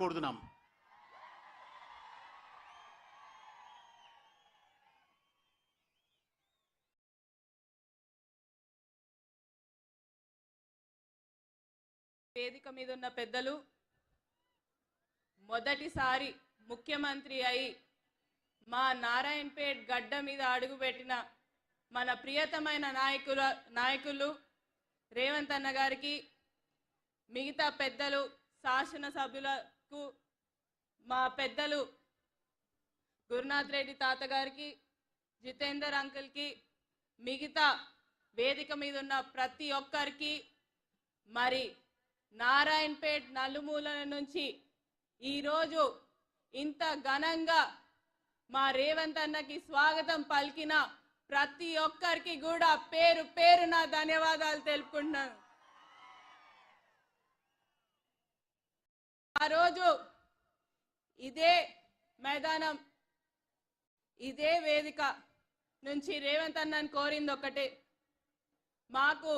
కోరుతున్నాం వేదిక మీద ఉన్న పెద్దలు మొదటిసారి ముఖ్యమంత్రి అయి మా నారాయణపేట్ గడ్డ మీద అడుగుపెట్టిన మన ప్రియతమైన నాయకుల నాయకులు రేవంత్ అన్న గారికి మిగతా పెద్దలు కు మా పెద్దలు గురునాథ్ రెడ్డి తాతగారికి జితేందర్ అంకుల్కి మిగతా వేదిక మీద ఉన్న ప్రతి ఒక్కరికి మరి నారాయణపేట్ నలుమూలల నుంచి ఈరోజు ఇంత ఘనంగా మా రేవంత్ అన్నకి స్వాగతం పలికిన ప్రతి ఒక్కరికి కూడా పేరు పేరు నా ధన్యవాదాలు తెలుపుకుంటున్నాను. ఆ రోజు ఇదే మైదానం ఇదే వేదిక నుంచి రేవంత్ అన్నని కోరింది ఒకటే. మాకు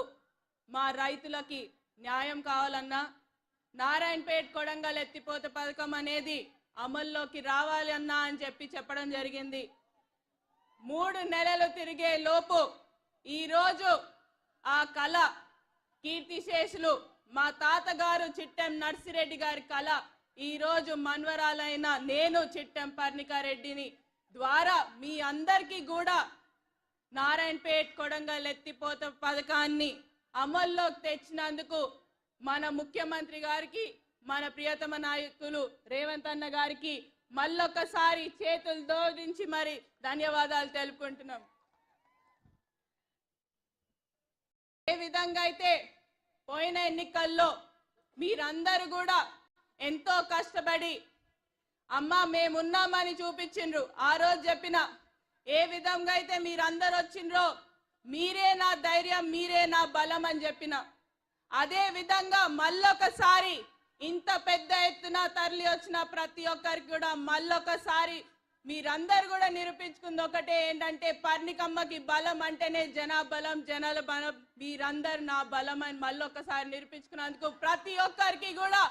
మా రైతులకి న్యాయం కావాలన్నా నారాయణపేట్ కొడంగల్ ఎత్తిపోత పథకం అనేది అమల్లోకి రావాలి అన్నా అని చెప్పి చెప్పడం జరిగింది. మూడు నెలలు తిరిగే లోపు ఈరోజు ఆ కళ కీర్తిశేషులు మా తాతగారు చిట్టెం నర్సిరెడ్డి గారి కళ. ఈరోజు మన్వరాలైన నేను చిట్టెం పర్ణికారెడ్డిని ద్వారా మీ అందరికీ కూడా నారాయణపేట్ కొడంగల్ ఎత్తిపోత పథకాన్ని అమల్లోకి తెచ్చినందుకు మన ముఖ్యమంత్రి గారికి మన ప్రియతమ నాయకులు రేవంత్ అన్న గారికి మళ్ళొక్కసారి చేతులు జోడించి మరి ధన్యవాదాలు తెలుపుకుంటున్నాం. ఏ విధంగా అయితే పోయిన ఎన్నికల్లో మీరందరూ కూడా ఎంతో కష్టపడి అమ్మ మేమున్నామని చూపించిండ్రు. ఆ రోజు చెప్పిన ఏ విధంగా అయితే మీరందరు వచ్చిండ్రో మీరే నా ధైర్యం మీరే నా బలం అని చెప్పిన. అదే విధంగా మళ్ళొకసారి ఇంత పెద్ద ఎత్తున తరలి వచ్చిన ప్రతి ఒక్కరికి కూడా మళ్ళొకసారి మీరందరు కూడా నిరూపించుకుంది ఒకటే ఏంటంటే పర్ణికమ్మకి బలం అంటేనే జనా బలం జనాల బలం. మీరందరు నా బలం అని మళ్ళొక్కసారి నిరూపించుకున్నందుకు ప్రతి ఒక్కరికి కూడా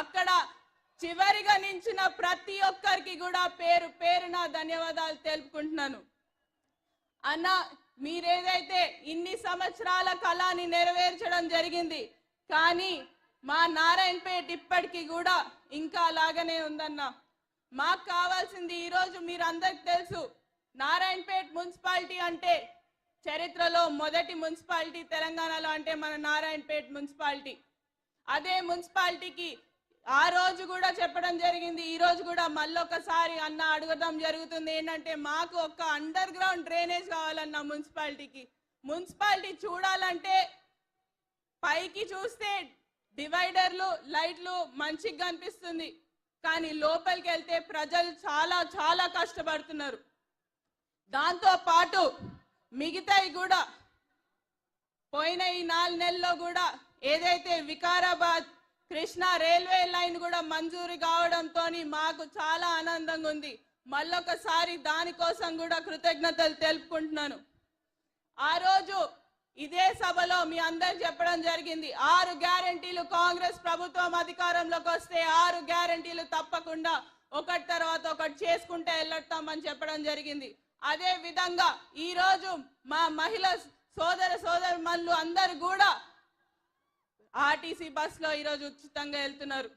అక్కడ చివరిగా నించిన ప్రతి ఒక్కరికి కూడా పేరు పేరు నా ధన్యవాదాలు తెలుపుకుంటున్నాను. అన్న మీరేదైతే ఇన్ని సంవత్సరాల కళని నెరవేర్చడం జరిగింది కానీ మా నారాయణపేట ఇప్పటికీ కూడా ఇంకా అలాగనే ఉందన్నా. మాకు కావాల్సింది ఈరోజు మీరు అందరికి తెలుసు నారాయణపేట్ మున్సిపాలిటీ అంటే చరిత్రలో మొదటి మున్సిపాలిటీ తెలంగాణలో అంటే మన నారాయణపేట్ మున్సిపాలిటీ. అదే మున్సిపాలిటీకి ఆ రోజు కూడా చెప్పడం జరిగింది ఈ రోజు కూడా మళ్ళొకసారి అన్న అడగడం జరుగుతుంది. ఏంటంటే మాకు ఒక అండర్ గ్రౌండ్ డ్రైనేజ్ కావాలన్న మున్సిపాలిటీకి. మున్సిపాలిటీ చూడాలంటే పైకి చూస్తే డివైడర్లు లైట్లు మంచిగా కనిపిస్తుంది. కానీ లోపలికి వెళ్తే ప్రజలు చాలా చాలా కష్టపడుతున్నారు. దాంతో పాటు మిగతాయి కూడా పోయిన ఈ నాలుగు నెలల్లో కూడా ఏదైతే వికారాబాద్ కృష్ణా రైల్వే లైన్ కూడా మంజూరు కావడంతో మాకు చాలా ఆనందంగా ఉంది. మళ్ళొకసారి దానికోసం కూడా కృతజ్ఞతలు తెలుపుకుంటున్నాను. ఆ రోజు ఇదే సభలో మీ అందరు చెప్పడం జరిగింది. ఆరు గ్యారంటీలు కాంగ్రెస్ ప్రభుత్వం అధికారంలోకి వస్తే ఆరు గ్యారంటీలు తప్పకుండా ఒకటి తర్వాత ఒకటి చేసుకుంటే వెళ్ళొస్తామని చెప్పడం జరిగింది. అదే విధంగా ఈరోజు మా మహిళ సోదర సోదరుమణులు అందరు కూడా ఆర్టీసీ బస్సులో ఈరోజు ఉచితంగా వెళ్తున్నారు.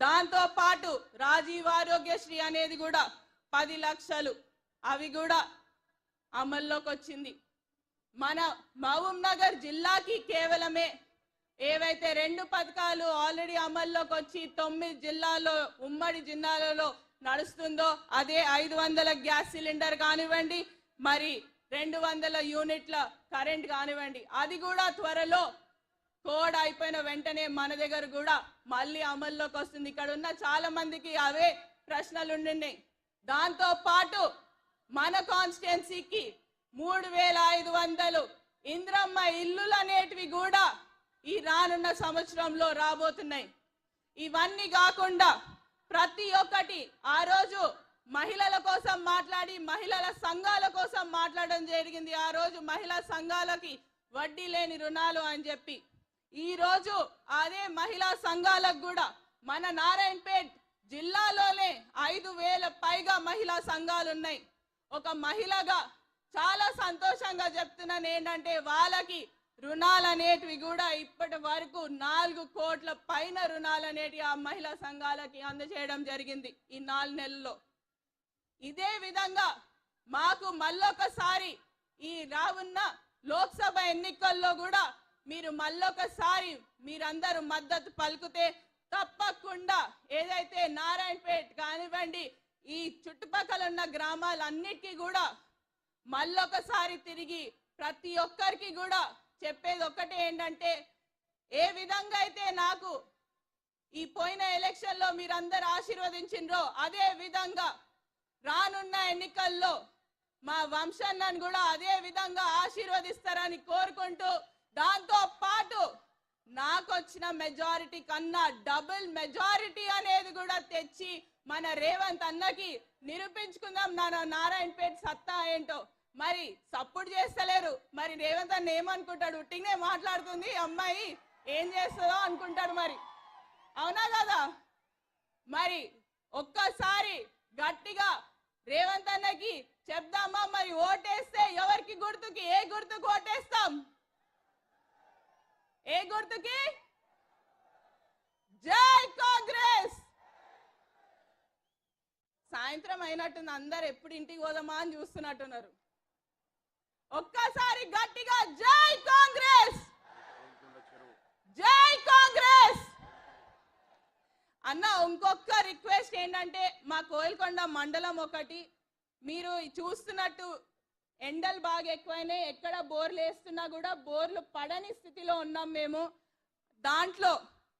దాంతో పాటు రాజీవ్ ఆరోగ్యశ్రీ అనేది కూడా పది లక్షలు. అవి కూడా అమల్లోకి వచ్చింది. మన మహబూబ్ నగర్ జిల్లాకి కేవలమే ఏవైతే రెండు పథకాలు ఆల్రెడీ అమల్లోకి వచ్చి తొమ్మిది జిల్లాల్లో ఉమ్మడి జిల్లాలలో నడుస్తుందో అదే ఐదు వందల గ్యాస్ సిలిండర్ కానివ్వండి మరి రెండు వందల యూనిట్ల కరెంట్ కానివ్వండి. అది కూడా త్వరలో కోడ్ అయిపోయిన వెంటనే మన దగ్గర కూడా మళ్ళీ అమల్లోకి వస్తుంది. ఇక్కడ ఉన్న చాలా మందికి అవే ప్రశ్నలు ఉండినాయి దాంతో పాటు మన కాన్స్టిట్యున్సీకి మూడు వేల ఐదు వందలు. ఇంద్రమ్మ ఇల్లులు అనేటివి కూడా ఈ రానున్న సంవత్సరంలో రాబోతున్నాయి. ఇవన్నీ కాకుండా ప్రతి ఒక్కటి ఆ రోజు మహిళల కోసం మాట్లాడి మహిళల సంఘాల కోసం మాట్లాడడం జరిగింది. ఆ రోజు మహిళా సంఘాలకి వడ్డీ లేని రుణాలు అని చెప్పి. ఈ రోజు అదే మహిళా సంఘాలకు కూడా మన నారాయణపేట్ జిల్లాలోనే ఐదు వేల పైగా మహిళా సంఘాలు ఉన్నాయి ఒక మహిళగా చాలా సంతోషంగా చెప్తున్నాను ఏంటంటే వాళ్ళకి రుణాలు అనేటివి కూడా ఇప్పటి వరకు నాలుగు కోట్ల పైన రుణాలు అనేటివి ఆ మహిళా సంఘాలకి అందజేయడం జరిగింది ఈ నాలుగు నెలల్లో. ఇదే విధంగా మాకు మళ్ళొకసారి ఈ రావున్న లోక్సభ ఎన్నికల్లో కూడా మీరు మళ్ళొకసారి మీరందరూ మద్దతు పలుకుతే తప్పకుండా ఏదైతే నారాయణపేట్ కానివ్వండి ఈ చుట్టుపక్కల ఉన్న గ్రామాలన్నిటికీ కూడా మళ్ళొకసారి తిరిగి ప్రతి ఒక్కరికి కూడా చెప్పేది ఒక్కటే ఏంటంటే ఏ విధంగా అయితే నాకు ఈ పోయిన ఎలక్షన్లో మీరందరూ ఆశీర్వదించిండ్రో అదే విధంగా రానున్న ఎన్నికల్లో మా వంశాన్ని కూడా అదే విధంగా ఆశీర్వదిస్తారని కోరుకుంటూ దాంతో పాటు నాకు వచ్చిన మెజారిటీ కన్నా డబుల్ మెజారిటీ అనేది కూడా తెచ్చి మన రేవంత్ అన్నకి నిరూపించుకుందాం నా నారాయణపేట సత్తా ఏంటో. మరి సపోర్ట్ చేస్తలేరు. మరి రేవంత్ అన్న ఏమనుకుంటాడు? ఉట్టింగ్నే మాట్లాడుతుంది. అమ్మాయి ఏం చేస్తుందో అనుకుంటాడు మరి. అవునా కదా? మరి ఒక్కసారి గట్టిగా రేవంత్ అన్నకి చెప్దామా? మరి ఓటేస్తే ఎవరికి గుర్తుకి? ఏ గుర్తుకు ఓటేస్తాం? ఏ గుర్తుకి? జై కాంగ్రెస్! సాయంత్రం అయినట్టుంది. అందరు ఎప్పుడు ఇంటికి పోదామా అని చూస్తున్నట్టున్నారు. ఒక్కసారి గట్టిగా జై కాంగ్రెస్! జై కాంగ్రెస్! అన్న ఇంకొక రిక్వెస్ట్ ఏంటంటే మా కోయిల్కొండ మండలం ఒకటి. మీరు చూస్తున్నట్టు ఎండలు బాగా ఎక్కువైనాయి. ఎక్కడ బోర్లు వేస్తున్నా కూడా బోర్లు పడని స్థితిలో ఉన్నాం మేము. దాంట్లో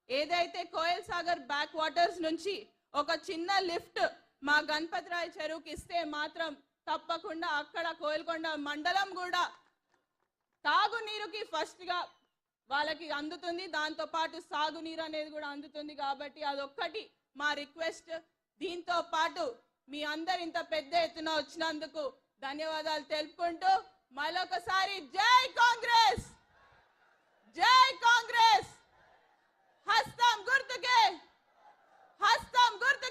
ఏదైతే కోయల్ సాగర్ బ్యాక్ వాటర్స్ నుంచి ఒక చిన్న లిఫ్ట్ మా గణపతిరాయ్ చెరువుకి ఇస్తే మాత్రం తప్పకుండా అక్కడ కోయలకొండ మండలం కూడా తాగునీరుకి ఫస్ట్గా వాళ్ళకి అందుతుంది. దాంతోపాటు సాగునీరు అనేది కూడా అందుతుంది కాబట్టి అదొక్కటి మా రిక్వెస్ట్ దీంతో పాటు మీ అందరు ఇంత పెద్ద ఎత్తున వచ్చినందుకు ధన్యవాదాలు తెలుపుకుంటూ మరొకసారి జై కాంగ్రెస్! జై కాంగ్రెస్! హస్తం గుర్తుకే! హస్తం గుర్తు